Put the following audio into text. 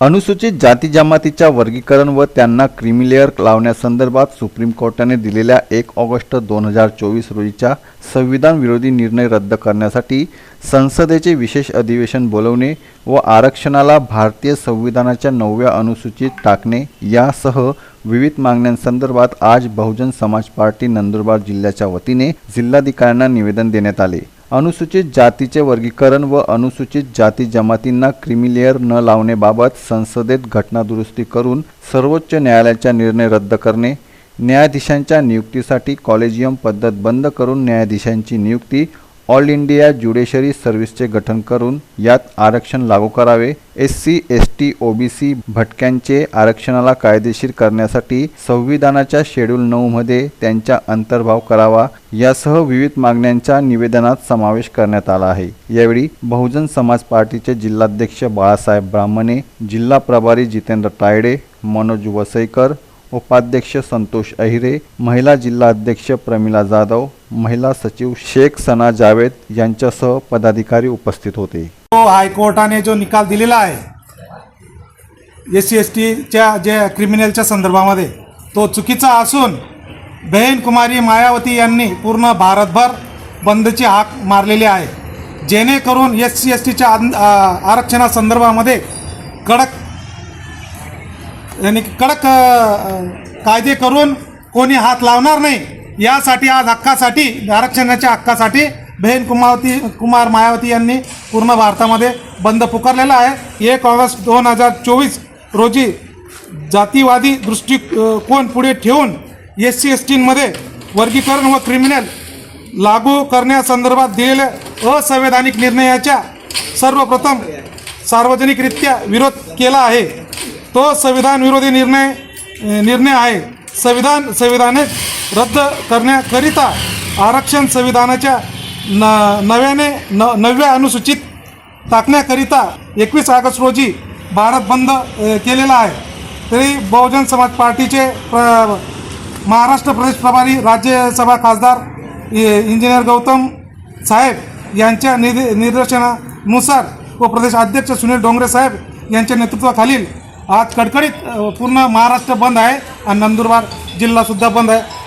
अनुसूचित जाती जमातीच्या वर्गीकरण व त्यांना क्रिमिलेअर लावण्यासंदर्भात सुप्रीम कोर्टाने दिलेल्या एक ऑगस्ट दोन हजार चोवीस रोजीच्या संविधान विरोधी निर्णय रद्द करण्यासाठी संसदेचे विशेष अधिवेशन बोलवणे व आरक्षणाला भारतीय संविधानाच्या नवव्या अनुसूचित टाकणे यासह विविध मागण्यांसंदर्भात आज बहुजन समाज पार्टी नंदुरबार जिल्ह्याच्या वतीने जिल्हाधिकाऱ्यांना निवेदन देण्यात आले. अनुसूचित जातीचे वर्गीकरण व अनुसूचित जाती जमातींना क्रिमिलेअर न लावण्याबाबत संसदेत घटनादुरुस्ती करून सर्वोच्च न्यायालयाचा निर्णय रद्द करणे न्यायाधीशांच्या नियुक्तीसाठी कॉलेजियम पद्धत बंद करून न्यायाधीशांची नियुक्ती ऑल इंडिया ज्युडिशरी सर्व्हिसचे गठन करून यात आरक्षण लागू करावे. S C S T OBC भटक्यांचे आरक्षणाला कायदेशीर करण्यासाठी संविधानाच्या शेड्यूल नऊमध्ये त्यांचा अंतर्भाव करावा. यासह विविध मागण्यांच्या निवेदनात समावेश करण्यात आला आहे. यावेळी बहुजन समाज पार्टीचे जिल्हाध्यक्ष बाळासाहेब ब्राह्मणे जिल्हा प्रभारी जितेंद्र तायडे मनोज वसईकर उपाध्यक्ष संतोष अहिरे महिला जिल्हा अध्यक्ष प्रमिला जाधव महिला सचिव शेख सना जावेद यांच्यासह पदाधिकारी उपस्थित होते. तो हायकोर्टाने जो निकाल दिलेला आहे एस सी एस टीच्या जे क्रिमिनलच्या संदर्भामध्ये तो चुकीचा असून बहीण कुमारी मायावती यांनी पूर्ण भारतभर बंदची हाक मारलेली आहे. जेणेकरून एस सी एस टीच्या आरक्षणासंदर्भामध्ये कडक यांनी कडक कायदे करून कोणी हात लावणार नाही. यासाठी आज हक्कासाठी आरक्षणाच्या हक्कासाठी बहीण कुमावती कुमार मायावती यांनी पूर्ण भारतामध्ये बंद पुकारलेला आहे. एक ऑगस्ट दोन हजार चोवीस रोजी जातीवादी दृष्टिकोन पुढे ठेवून एस सी एस टीमध्ये वर्गीकरण व क्रिमिनल लागू करण्यासंदर्भात दिलेल्या असंवैधानिक निर्णयाच्या सर्वप्रथम सार्वजनिकरित्या विरोध केला आहे. तो संविधान विरोधी निर्णय निर्णय आहे. संविधान संविधाने रद्द करण्याकरिता आरक्षण संविधानाच्या न नव्याने न नवव्या अनुसूचित टाकण्याकरिता एकवीस ऑगस्ट रोजी भारत बंद केलेला आहे. तरी बहुजन समाज पार्टीचे प्र महाराष्ट्र प्रदेश प्रभारी राज्यसभा खासदार इंजिनियर गौतम साहेब यांच्या निर्दे निर्देशनानुसार व प्रदेश अध्यक्ष सुनील डोंगरे साहेब यांच्या नेतृत्वाखालील आज कडकडीत पूर्ण महाराष्ट्र बंद आहे आणि नंदुरबार जिल्हासुद्धा बंद आहे.